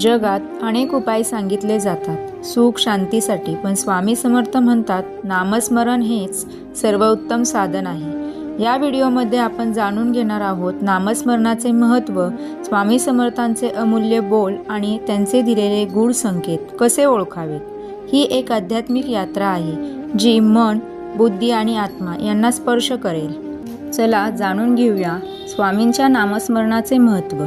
जगात अनेक उपाय सांगितले जातात. सुख शांतीसाठी पण स्वामी समर्थ म्हणतात नामस्मरण हेच सर्वोत्तम साधन आहे. या व्हिडिओमध्ये आपण जाणून घेणार आहोत नामस्मरणाचे महत्त्व स्वामी समर्थांचे अमूल्य बोल आणि त्यांचे दिलेले गूढ संकेत कसे ओळखावेत? ही एक आध्यात्मिक यात्रा आहे जी मन बुद्धी आणि आत्मा यांना स्पर्श करेल. चला जाणून घेऊया स्वामींच्या नामस्मरणाचे महत्त्व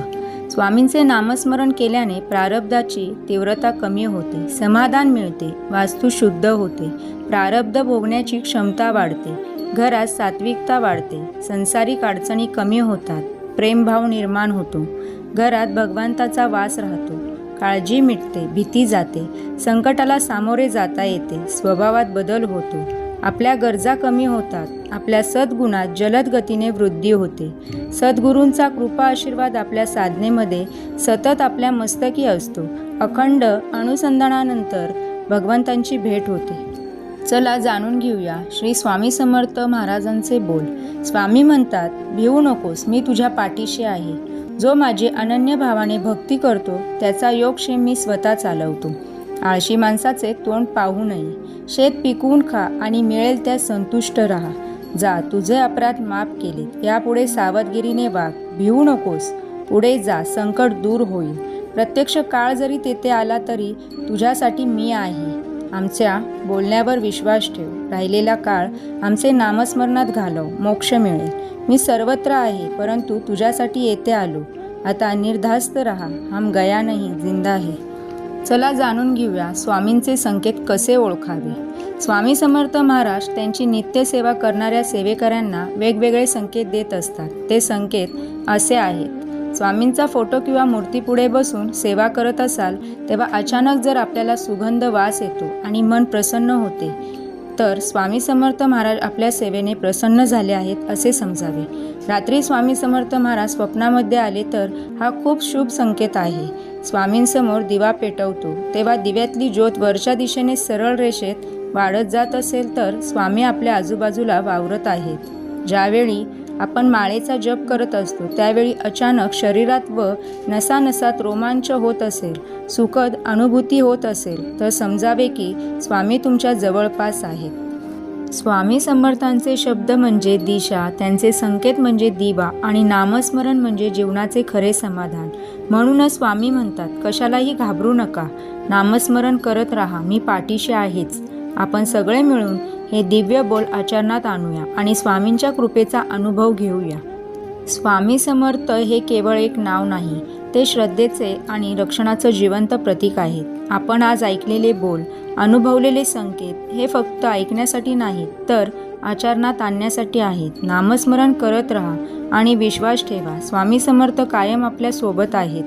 स्वामींचे नामस्मरण केल्याने प्रारब्धाची तीव्रता कमी होते समाधान मिळते वास्तू शुद्ध होते प्रारब्ध भोगण्याची क्षमता वाढते घरात सात्विकता वाढते संसारिक अडचणी कमी होतात प्रेमभाव निर्माण होतो घरात भगवंताचा वास राहतो काळजी मिटते भीती जाते संकटाला सामोरे जाता येते स्वभावात बदल होतो. आपल्या गरजा कमी होतात. आपल्या सद्गुणात जलद गतीने वृद्धी होते. सद्गुरूंचा कृपा आशीर्वाद आपल्या साधनेमध्ये सतत आपल्या मस्तकी असतो. अखंड अनुसंधानानंतर भगवंतांची भेट होते. चला जाणून घेऊया श्री स्वामी समर्थ महाराजांचे बोल. स्वामी म्हणतात भिवू नकोस मी तुझ्या पाठीशी आहे. जो माझी अनन्य भावाने भक्ती करतो त्याचा योगक्षेम मी स्वतः चालवतो. आळशी माणसाचे तोंड पाहू नये. शेत पिकवून खा आणि मिळेल त्या संतुष्ट राहा. जा तुझे अपराध माफ केले. यापुढे सावधगिरीने वाग. भिवू नकोस. पुढे जा. संकट दूर होईल. प्रत्यक्ष काळ जरी तेथे आला तरी तुझ्यासाठी मी आहे. आमच्या बोलण्यावर विश्वास ठेव. राहिलेला काळ आमचे नामस्मरणात घालव. मोक्ष मिळेल. मी सर्वत्र आहे परंतु तुझ्यासाठी येथे आलो. आता निर्धास्त रहा. हम गया नाही. जिंदा आहे चला जाणून घेऊया स्वामींचे संकेत कसे ओळखावे. स्वामी समर्थ महाराज त्यांची नित्यसेवा करणाऱ्या सेवेकऱ्यांना वेगवेगळे संकेत देत असतात. ते संकेत असे आहेत. स्वामींचा फोटो किंवा मूर्तीपुढे बसून सेवा करत असाल तेव्हा अचानक जर आपल्याला सुगंध वास येतो आणि मन प्रसन्न होते तर स्वामी समर्थ महाराज आपल्या सेवेने प्रसन्न झाले आहेत असे समजावे. रात्री स्वामी समर्थ महाराज स्वप्नामध्ये आले तर हा खूप शुभ संकेत आहे. स्वामींसमोर दिवा पेटवतो. तेव्हा दिव्यातली ज्योत वरच्या दिशेने सरळ रेषेत वाढत जात असेल तर स्वामी आपल्या आजूबाजूला वावरत आहेत. ज्यावेळी आपण माळेचा जप करत असतो. त्यावेळी अचानक शरीरात व नसानसात रोमांच होत असेल सुखद अनुभूती होत असेल तर समजावे की स्वामी तुमच्या जवळपास आहेत. स्वामी समर्थांचे शब्द म्हणजे दिशा त्यांचे संकेत म्हणजे दिवा आणि नामस्मरण म्हणजे जीवनाचे खरे समाधान. म्हणूनच स्वामी म्हणतात कशालाही घाबरू नका. नामस्मरण करत राहा. मी पाठीशी आहेच. आपण सगळे मिळून हे दिव्य बोल आचरणात आणूया आणि स्वामींच्या कृपेचा अनुभव घेऊया. स्वामी समर्थ हे केवळ एक नाव नाही ते श्रद्धेचे आणि रक्षणाचं जिवंत प्रतीक आहेत. आपण आज ऐकलेले बोल अनुभवलेले संकेत हे फक्त ऐकण्यासाठी नाहीत तर आचरणात आणण्यासाठी आहेत. नामस्मरण करत राहा आणि विश्वास ठेवा. स्वामी समर्थ कायम आपल्यासोबत आहेत.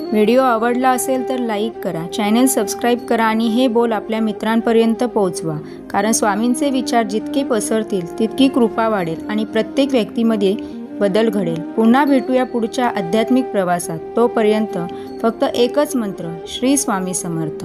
व्हिडिओ आवडला असेल तर लाईक करा चॅनल सबस्क्राईब करा आणि हे बोल आपल्या मित्रांपर्यंत पोहोचवा. कारण स्वामींचे विचार जितके पसरतील तितकी कृपा वाढेल आणि प्रत्येक व्यक्तीमध्ये बदल घडेल. पुन्हा भेटूया पुढच्या आध्यात्मिक प्रवासात. तोपर्यंत फक्त एकच मंत्र श्री स्वामी समर्थ.